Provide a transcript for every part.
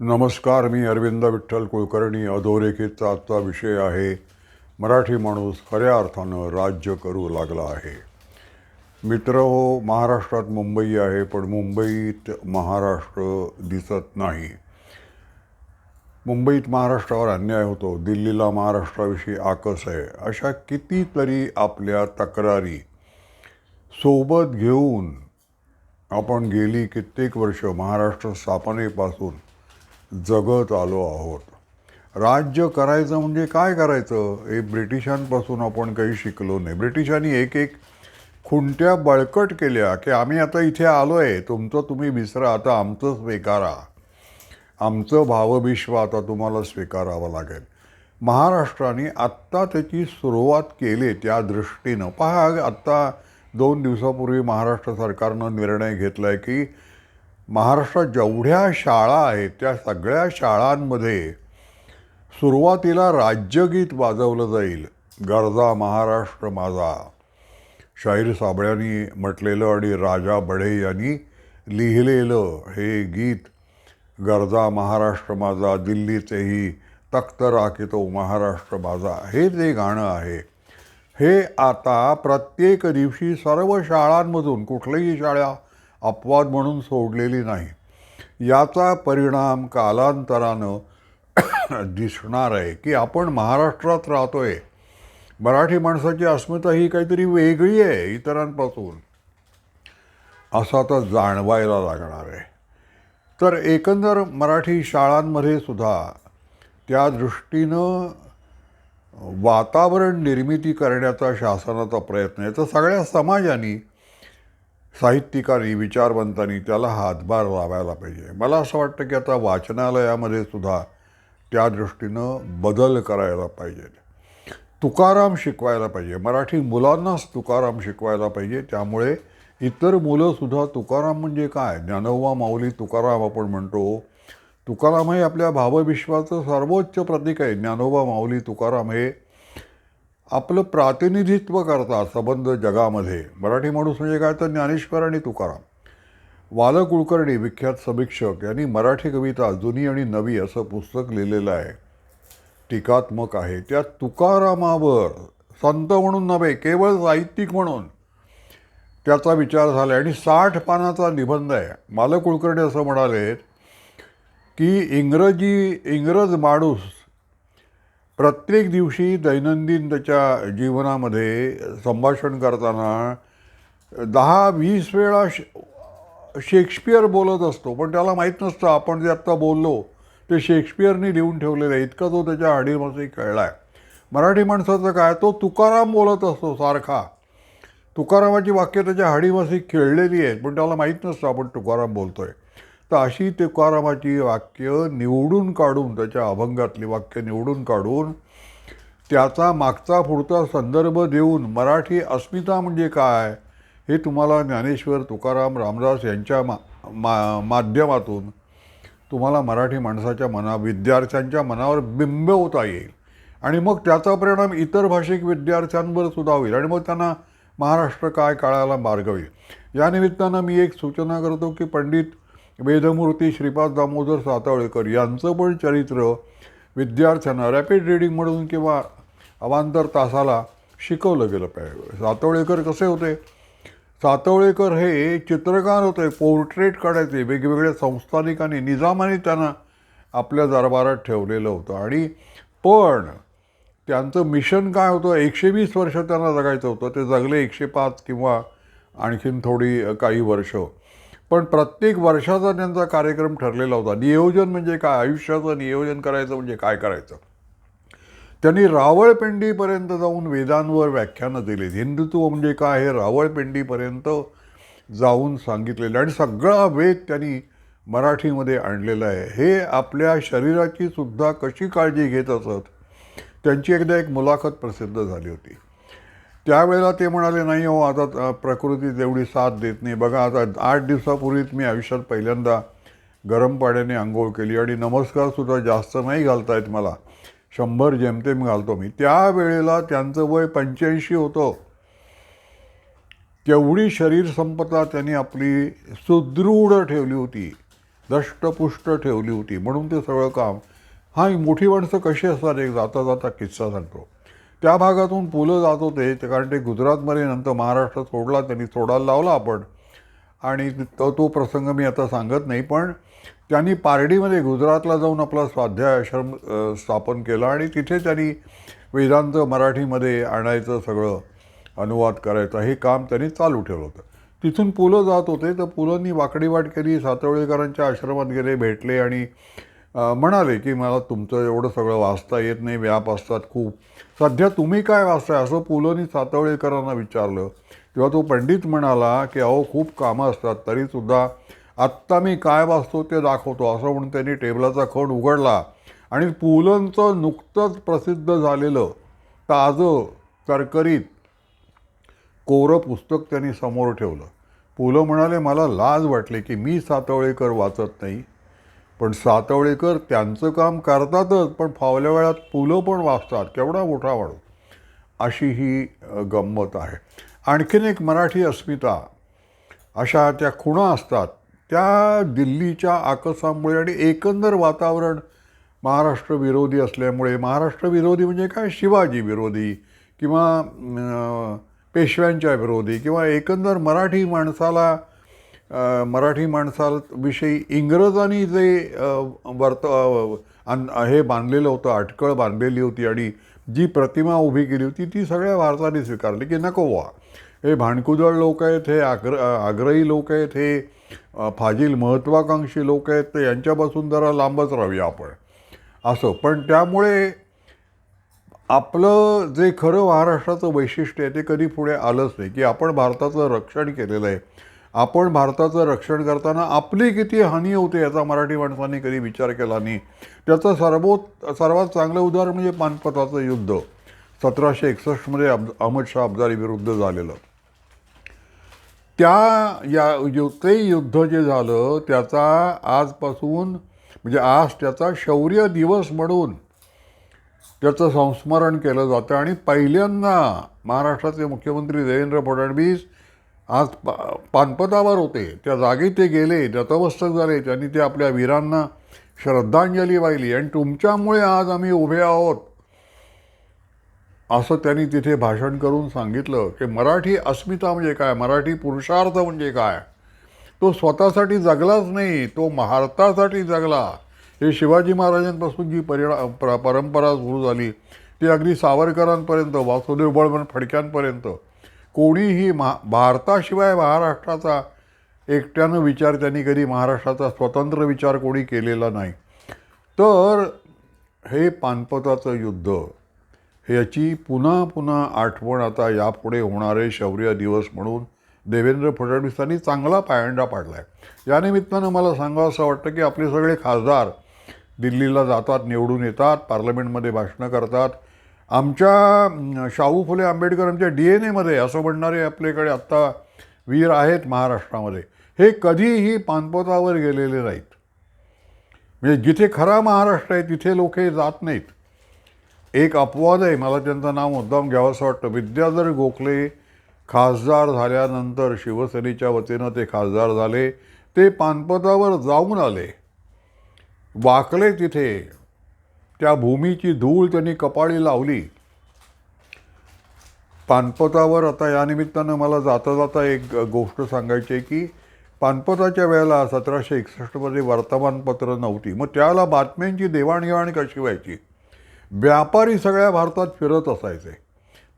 नमस्कार मी अरविंद विठ्ठल कुलकर्णी. अधोरेखितचा आजचा विषय आहे मराठी माणूस खऱ्या अर्थानं राज्य करू लागला आहे. मित्र हो महाराष्ट्रात मुंबई आहे पण मुंबईत महाराष्ट्र दिसत नाही. मुंबईत महाराष्ट्रावर अन्याय होतो दिल्लीला महाराष्ट्राविषयी आकस आहे. अशा कितीतरी आपल्या तक्रारी सोबत घेऊन आपण गेली कित्येक वर्ष महाराष्ट्र स्थापनेपासून. जगत आलो आहोत. राज्य करायचं म्हणजे काय करायचं? हे ब्रिटिशांपासून आपण काही शिकलो नाही. ब्रिटिशांनी एक एक खुंट्या बळकट केल्या की आम्ही आता इथे आलो आहे तुमचं तुम्ही विसरा. आता आमचं स्वीकारा. आमचं भावविश्व आता तुम्हाला स्वीकारावं लागेल. महाराष्ट्राने आत्ता त्याची सुरुवात केली त्या दृष्टीनं. पहा आत्ता दोन दिवसापूर्वी महाराष्ट्र सरकारनं निर्णय घेतला आहे की महाराष्ट्रात जेवढ्या शाळा आहेत त्या सगळ्या शाळांमध्ये सुरुवातीला राज्यगीत वाजवलं जाईल. गरजा महाराष्ट्र माझा. शाहीर साबळ्यांनी म्हटलेलं आणि राजा बढे यांनी लिहिलेलं हे गीत गरजा महाराष्ट्र माझा दिल्लीचेही तख्त राखितो महाराष्ट्र माझा हे जे गाणं आहे हे आता प्रत्येक दिवशी सर्व शाळांमधून कुठल्याही शाळा अपवाद म्हणून सोडलेली नाही. याचा परिणाम कालांतरानं दिसणार आहे की आपण महाराष्ट्रात राहतोय. मराठी माणसाची अस्मिता ही काहीतरी वेगळी आहे इतरांपासून. असं आता जाणवायला लागणार आहे. तर एकंदर मराठी शाळांमध्ये सुद्धा त्या दृष्टीनं वातावरण निर्मिती करण्याचा शासनाचा प्रयत्न आहे. तर सगळ्या समाजाने साहित्यिकांनी विचारवंतांनी त्याला हातभार लावायला पाहिजे. मला असं वाटतं की आता वाचनालयामध्ये सुद्धा त्या दृष्टीनं बदल करायला पाहिजे. तुकाराम शिकवायला पाहिजे. मराठी मुलांनाच तुकाराम शिकवायला पाहिजे. त्यामुळे इतर मुलंसुद्धा तुकाराम म्हणजे काय? ज्ञानोबा माऊली तुकाराम आपण म्हणतो. तुकाराम हे आपल्या भावविश्वाचं सर्वोच्च प्रतीक आहे. ज्ञानोबा माऊली तुकाराम हे आपलं प्रातिनिधित्व करतात संबंध जगामध्ये. मराठी माणूस म्हणजे काय तर ज्ञानेश्वर आणि तुकाराम. वाल कुलकर्णी विख्यात समीक्षक यांनी मराठी कविता जुनी आणि नवी असं पुस्तक लिहिलेलं आहे. टीकात्मक आहे. त्या तुकारामावर संत म्हणून नव्हे केवळ साहित्यिक म्हणून त्याचा विचार झाला आणि साठ पानाचा निबंध आहे. माल कुलकर्णी असं म्हणाले की इंग्रजी इंग्रज माणूस प्रत्येक दिवशी दैनंदिन त्याच्या जीवनामध्ये संभाषण करताना दहा वीस वेळा श शेक्सपियर बोलत असतो. पण त्याला माहीत नसतं आपण जे आत्ता बोललो ते शेक्सपियरनी लिहून ठेवलेलं आहे. इतका तो त्याच्या आडीमध्ये कळला आहे मराठी माणसाचं काय तो तुकाराम बोलत असतो सारखा. तुकारामाची वाक्य त्याच्या हाडीमासी खेळलेली आहेत पण त्याला माहीत नसतं आपण तुकाराम बोलतो आहे तर अशी तुकारामाची वाक्य निवडून काढून त्याच्या अभंगातली वाक्य निवडून काढून त्याचा मागचा पुढचा संदर्भ देऊन मराठी अस्मिता म्हणजे काय हे तुम्हाला ज्ञानेश्वर तुकाराम रामदास यांच्या मा मा माध्यमातून तुम्हाला मराठी माणसाच्या मना विद्यार्थ्यांच्या मनावर बिंबवता येईल. आणि मग त्याचा परिणाम इतर भाषिक विद्यार्थ्यांवर सुद्धा होईल. आणि मग त्यांना महाराष्ट्र काय काळाला मार्ग होईल. या निमित्तानं मी एक सूचना करतो की पंडित वेदमूर्ती श्रीपाद दामोदर सातवळेकर यांचं पण चरित्र विद्यार्थ्यांना रॅपिड रिडिंग म्हणून किंवा अवांतर तासाला शिकवलं गेलं पाहिजे. सातवळेकर कसे होते? सातवळेकर हे चित्रकार होते पोर्ट्रेट काढायचे वेगवेगळ्या संस्थानिकांनी निजामाने त्यांना आपल्या दरबारात ठेवलेलं होतं. आणि पण त्यांचं मिशन काय होतं? एकशे वीस वर्ष त्यांना जगायचं होतं. ते जगले एकशे पाच किंवा आणखीन थोडी काही वर्ष. पण प्रत्येक वर्षाचा त्यांचा कार्यक्रम ठरलेला होता. नियोजन म्हणजे काय? आयुष्याचं नियोजन करायचं म्हणजे काय करायचं? त्यांनी रावळपिंडीपर्यंत जाऊन वेदांवर व्याख्यानं दिलीत. हिंदुत्व म्हणजे काय हे रावळपिंडीपर्यंत जाऊन सांगितलेलं आणि सगळा वेद त्यांनी मराठीमध्ये आणलेला आहे. हे आपल्या शरीराची सुद्धा कशी काळजी घेत असत? त्यांची एकदा एक मुलाखत प्रसिद्ध झाली होती. त्यावेळेला ते म्हणाले नाही हो आता प्रकृती तेवढी साथ देत नाही. बघा आता आठ दिवसापूर्वीच मी आयुष्यात पहिल्यांदा गरम पाण्याने आंघोळ केली आणि नमस्कारसुद्धा जास्त नाही घालता येत मला. शंभर जेमतेम घालतो मी. त्यावेळेला त्यांचं वय पंच्याऐंशी होतं. तेवढी शरीर संपदा त्यांनी आपली सुदृढ ठेवली होती दष्टपुष्ट ठेवली होती. म्हणून ते सगळं काम हा मोठी माणसं कशी असतात? एक जाता जाता किस्सा सांगतो. त्या भागातून पुलं जात होते कारण ते गुजरातमध्ये नंतर महाराष्ट्र सोडला त्यांनी सोडायला लावला आपण. आणि तो तो प्रसंग मी आता सांगत नाही पण त्यांनी पारडीमध्ये गुजरातला जाऊन आपला स्वाध्याय आश्रम स्थापन केला आणि तिथे त्यांनी वेदांत मराठीमध्ये आणायचं सगळं अनुवाद करायचा हे काम त्यांनी चालू ठेवलं होतं. तिथून पुलं जात होते तर पुलंनी वाकडीवाट केली सातवळेकरांच्या आश्रमात गेले भेटले आणि म्हणाले की मला तुमचं एवढं सगळं वाचता येत नाही व्याप असतात खूप. सध्या तुम्ही काय वाचताय? असं पुलंनी सातवळेकरांना विचारलं. तेव्हा तो पंडित म्हणाला की अहो खूप कामं असतात तरीसुद्धा आत्ता मी काय वाचतो ते दाखवतो असं म्हणून त्यांनी टेबलाचा खण उघडला. आणि पुलंचं नुकतंच प्रसिद्ध झालेलं ताजं करकरीत कोरं पुस्तक त्यांनी समोर ठेवलं. पुलं म्हणाले मला लाज वाटली की मी सातवळेकर वाचत नाही. पण सातवळेकर त्यांचं काम करतातच पण फावल्या वेळात पुलं पण वाचतात. केवढा मोठा वाढू अशी ही गंमत आहे. आणखीन एक मराठी अस्मिता अशा त्या खुणा असतात. त्या दिल्लीच्या आकसामुळे आणि एकंदर वातावरण महाराष्ट्र विरोधी असल्यामुळे महाराष्ट्र विरोधी म्हणजे काय? शिवाजी विरोधी किंवा पेशव्यांच्या विरोधी किंवा एकंदर मराठी माणसाला मराठी माणसाविषयी इंग्रजांनी जे वर्त हे बांधलेलं होतं अटकळ बांधलेली होती आणि जी प्रतिमा उभी केली होती ती सगळ्या भारताने स्वीकारली की नको वा हे भांडकुदळ लोक आहेत हे आग्र आग्रही लोक आहेत हे फाजील महत्त्वाकांक्षी लोक आहेत तर यांच्यापासून जरा लांबच राहूया आपण. असं. पण त्यामुळे आपलं जे खरं महाराष्ट्राचं वैशिष्ट्य आहे ते कधी पुढे आलंच नाही की आपण भारताचं रक्षण केलेलं आहे. आपण भारताचं रक्षण करताना आपली किती हानी होते याचा मराठी माणसांनी कधी विचार केला नाही. त्याचं सर्वोत सर्वात चांगलं उदाहरण म्हणजे पानपताचं युद्ध. सतराशे एकसष्टमध्ये अब अहमद शाह अब्दाली विरुद्ध झालेलं. त्या या यु ते युद्ध जे झालं त्याचा आजपासून म्हणजे आज त्याचा शौर्य दिवस म्हणून त्याचं संस्मरण केलं जातं. आणि पहिल्यांदा महाराष्ट्राचे मुख्यमंत्री देवेंद्र फडणवीस आज पा पानपतावर होते. त्या जागी ते गेले नतमस्तक झाले. त्यांनी ते आपल्या वीरांना श्रद्धांजली वाहिली. आणि तुमच्यामुळे आज आम्ही उभे आहोत. असं त्यांनी तिथे भाषण करून सांगितलं. की मराठी अस्मिता म्हणजे काय? मराठी पुरुषार्थ म्हणजे काय? तो स्वतःसाठी जगलाच नाही. तो महारतासाठी जगला. हे शिवाजी महाराजांपासून जी परिणा प्र परंपरा सुरू झाली ती अगदी सावरकरांपर्यंत वासुदेव बळवण फडक्यांपर्यंत. कोणीही महा भारताशिवाय महाराष्ट्राचा एकट्यानं विचार त्यांनी कधी महाराष्ट्राचा स्वतंत्र विचार कोणी केलेला नाही. तर हे पानपताचं युद्ध ह्याची पुन्हा पुन्हा आठवण आता यापुढे होणारे शौर्य दिवस म्हणून देवेंद्र फडणवीसांनी चांगला पायंडा पाडला आहे यानिमित्तानं मला सांगावं असं वाटतं की आपले सगळे खासदार दिल्लीला जातात निवडून येतात पार्लमेंटमध्ये भाषणं करतात आमच्या शाहू फुले आंबेडकर आमच्या डी एन एमध्ये असं म्हणणारे आपल्याकडे आत्ता वीर आहेत महाराष्ट्रामध्ये. हे कधीही पानपोतावर गेलेले नाहीत. म्हणजे जिथे खरा महाराष्ट्र आहे तिथे लोक हे जात नाहीत. एक अपवाद आहे मला त्यांचं नाव मुद्दाम घ्यावं असं वाटतं. विद्याधर गोखले खासदार झाल्यानंतर शिवसेनेच्या वतीनं ते खासदार झाले. ते पानपतावर जाऊन आले. वाकले तिथे. त्या भूमीची धूळ त्यांनी कपाळी लावली. पानपतावर आता या निमित्तानं मला जाता जाता एक गोष्ट सांगायची आहे की पानपताच्या वेळेला सतराशे एकसष्टमध्ये वर्तमानपत्र नव्हती. मग त्याला बातम्यांची देवाणघेवाण कशी व्हायची? व्यापारी सगळ्या भारतात फिरत असायचे.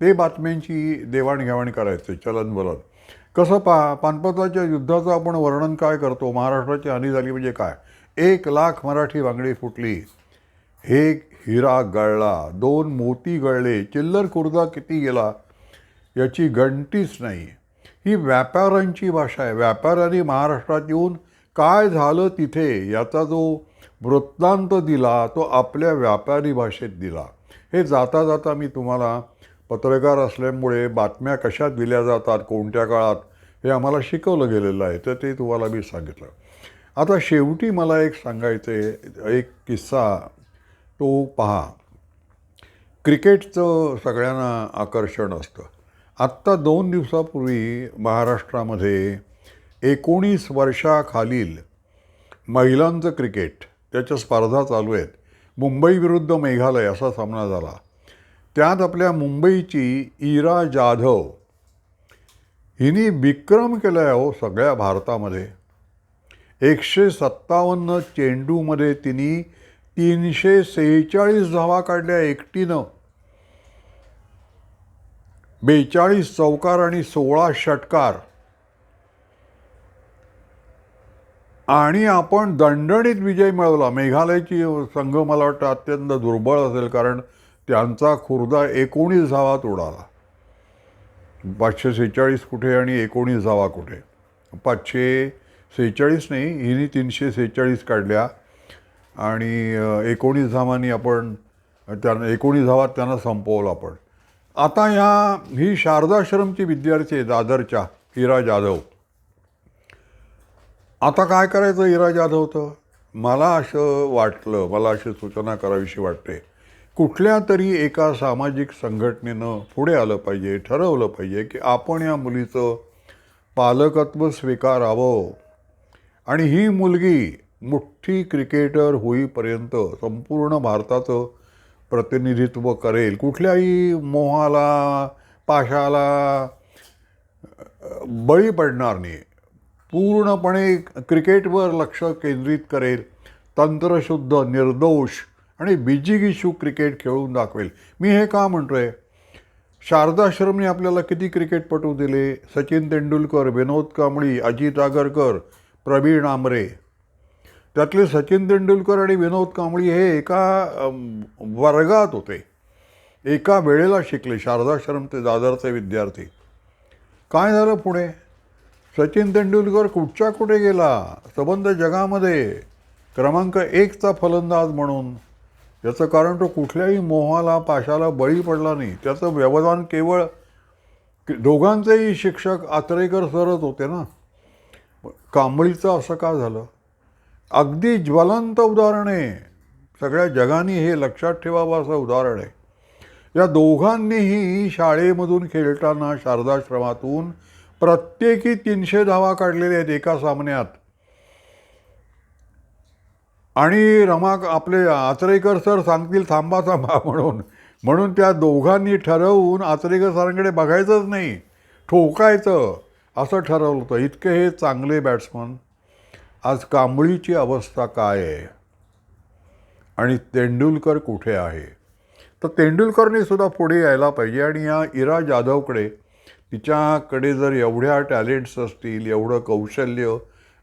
ते बातम्यांची देवाणघेवाण करायचे चलनवलन कसं पा पानपताच्या युद्धाचं आपण वर्णन काय करतो? महाराष्ट्राची हानी झाली म्हणजे काय? एक लाख मराठी वांगडी फुटली. हे हिरा गळला दोन मोती गळले चिल्लर खुर्दा किती गेला? याची गणतीच नाही. ही व्यापाऱ्यांची भाषा आहे. व्यापाऱ्यांनी महाराष्ट्रात येऊन काय झालं तिथे याचा जो वृत्तांत दिला तो आपल्या व्यापारी भाषेत दिला. हे जाता जाता मी तुम्हाला पत्रकार असल्यामुळे बातम्या कशा दिल्या जातात कोणत्या काळात हे आम्हाला शिकवलं गेलेलं आहे तर ते तुम्हाला मी सांगितलं. आता शेवटी मला एक सांगायचं आहे एक किस्सा तो पहा. क्रिकेटचं सगळ्यांना आकर्षण असतं. आत्ता दोन दिवसापूर्वी महाराष्ट्रामध्ये एकोणीस वर्षाखालील महिलांचं क्रिकेट त्याच्या स्पर्धा चालू आहेत. मुंबई विरुद्ध मेघालय असा सामना झाला. त्यात आपल्या मुंबईची इरा जाधव हिने विक्रम केला आहे हो सगळ्या भारतामध्ये. एकशे सत्तावन्न चेंडूमध्ये तिने तीनशे सेहेचाळीस धावा काढल्या एकटीनं. बेचाळीस चौकार आणि सोळा षटकार. आणि आपण दणदणीत विजय मिळवला. मेघालयची संघ मला वाटतं अत्यंत दुर्बळ असेल कारण त्यांचा खुर्दा एकोणीस धावात उडाला. पाचशे सेहेचाळीस कुठे आणि एकोणीस धावा कुठे? पाचशे सेहेचाळीस नाही हिने तीनशे सेहेचाळीस काढल्या. आणि एकोणीस धावांनी आपण त्यांना एकोणीस धावात त्यांना संपवलं आपण. आता ह्या ही शारदाश्रमची विद्यार्थी आहे दादरच्या हिरा जाधव. आता काय करायचं हिरा जाधवचं? मला असं वाटलं मला अशी सूचना करावीशी वाटते. कुठल्या तरी एका सामाजिक संघटनेनं पुढे आलं पाहिजे ठरवलं पाहिजे की आपण या मुलीचं पालकत्व स्वीकारावं. आणि ही मुलगी मोठी क्रिकेटर होईपर्यंत संपूर्ण भारताचं प्रतिनिधित्व करेल. कुठल्याही मोहाला पाशाला बळी पडणार नाही. पूर्णपणे क्रिकेटवर लक्ष केंद्रित करेल. तंत्रशुद्ध निर्दोष आणि बिजिगिशू क्रिकेट खेळून दाखवेल. मी हे का म्हणतोय? शारदाश्रमने आपल्याला किती क्रिकेटपटू दिले? सचिन तेंडुलकर विनोद कांबळी अजित आगरकर प्रवीण आमरे. त्यातले सचिन तेंडुलकर आणि विनोद कांबळी हे एका वर्गात होते. एका वेळेला शिकले. शारदाश्रम ते दादरचे विद्यार्थी. काय झालं पुढे? सचिन तेंडुलकर कुठच्या कुठे गेला? सबंध जगामध्ये. क्रमांक एकचा फलंदाज म्हणून. याचं कारण तो कुठल्याही मोहाला पाशाला बळी पडला नाही. त्याचं व्यवधान केवळ दोघांचेही शिक्षक आत्रेकर सरच होते ना. कांबळीचं असं का झालं? अगदी ज्वलंत उदाहरण आहे. सगळ्या जगाने हे लक्षात ठेवावं असं उदाहरण आहे. या दोघांनीही शाळेमधून खेळताना शारदाश्रमातून प्रत्येकी तीनशे धावा काढलेल्या आहेत एका सामन्यात. आणि रमा आपले आचरेकर सर सांगतील थांबा थांबा म्हणून. म्हणून त्या दोघांनी ठरवून आचरेकर सरांकडे बघायचंच नाही. ठोकायचं असं ठरवलं होतं. इतके हे चांगले बॅट्समन आज कांबळीची अवस्था काय आहे? आणि तेंडुलकर कुठे आहे? तर तेंडुलकरने सुद्धा पुढे यायला पाहिजे. आणि या इरा जाधवकडे तिच्याकडे जर एवढ्या टॅलेंट्स असतील एवढं कौशल्य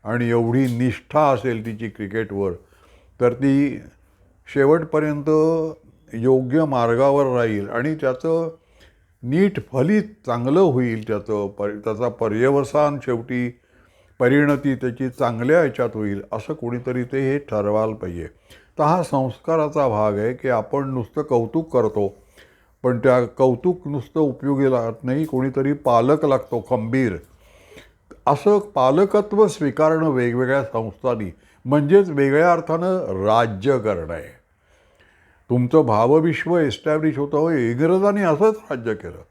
आणि एवढी निष्ठा असेल तिची क्रिकेटवर तर ती शेवटपर्यंत योग्य मार्गावर राहील आणि त्याचं नीट फलित चांगलं होईल त्याचं पर त्याचा पर्यवसान शेवटी परिणती त्याची चांगल्या ह्याच्यात होईल असं कोणीतरी ते हे ठरवायला पाहिजे. तर हा संस्काराचा भाग आहे की आपण नुसतं कौतुक करतो पण त्या कौतुक नुसतं उपयोगी लागत नाही कोणीतरी पालक लागतो खंबीर. असं पालकत्व स्वीकारणं वेगवेगळ्या संस्थांनी म्हणजेच वेगळ्या अर्थानं राज्य करणं आहे. तुमचं भावविश्व एस्टॅब्लिश होतं हो इंग्रजांनी असंच राज्य केलं.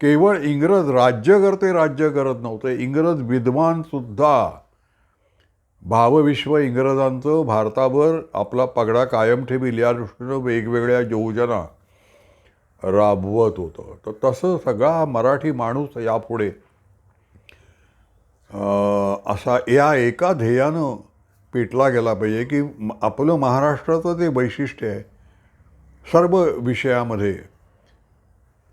केवळ इंग्रज राज्य करते राज्य करत नव्हते इंग्रज विद्वानसुद्धा भावविश्व इंग्रजांचं भारतावर आपला पगडा कायम ठेवील या दृष्टीनं वेगवेगळ्या योजना राबवत होतं. तर तसं सगळा मराठी माणूस यापुढे असा या एका ध्येयानं पेटला गेला पाहिजे की आपलं महाराष्ट्राचं ते वैशिष्ट्य आहे सर्व विषयामध्ये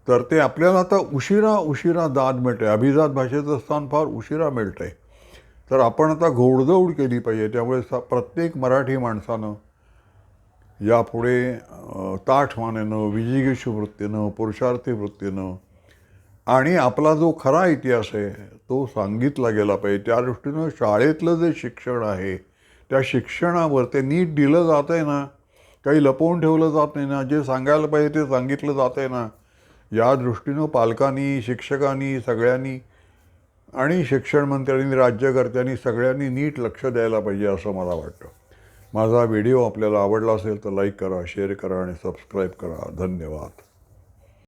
तर ते आपल्याला आता उशिरा उशिरा दाद मिळते अभिजात भाषेचं स्थान फार उशिरा मिळतं आहे तर आपण आता घोडदौड केली पाहिजे. त्यामुळे स प्रत्येक मराठी माणसानं यापुढे ताठमानेनं विजिगीषू वृत्तीनं पुरुषार्थी वृत्तीनं आणि आपला जो खरा इतिहास आहे तो सांगितला गेला पाहिजे. त्या दृष्टीनं शाळेतलं जे शिक्षण आहे त्या शिक्षणावर ते नीट दिलं जात आहे ना काही लपवून ठेवलं जात नाही ना जे सांगायला पाहिजे ते सांगितलं जात आहे ना या दृष्टीनं पालकांनी शिक्षकांनी सगळ्यांनी आणि शिक्षण मंत्र्यांनी राज्यकर्त्यांनी सगळ्यांनी नीट लक्ष द्यायला पाहिजे असं मला वाटतं. माझा व्हिडिओ आपल्याला आवडला असेल तर लाईक करा शेअर करा आणि सबस्क्राईब करा. धन्यवाद.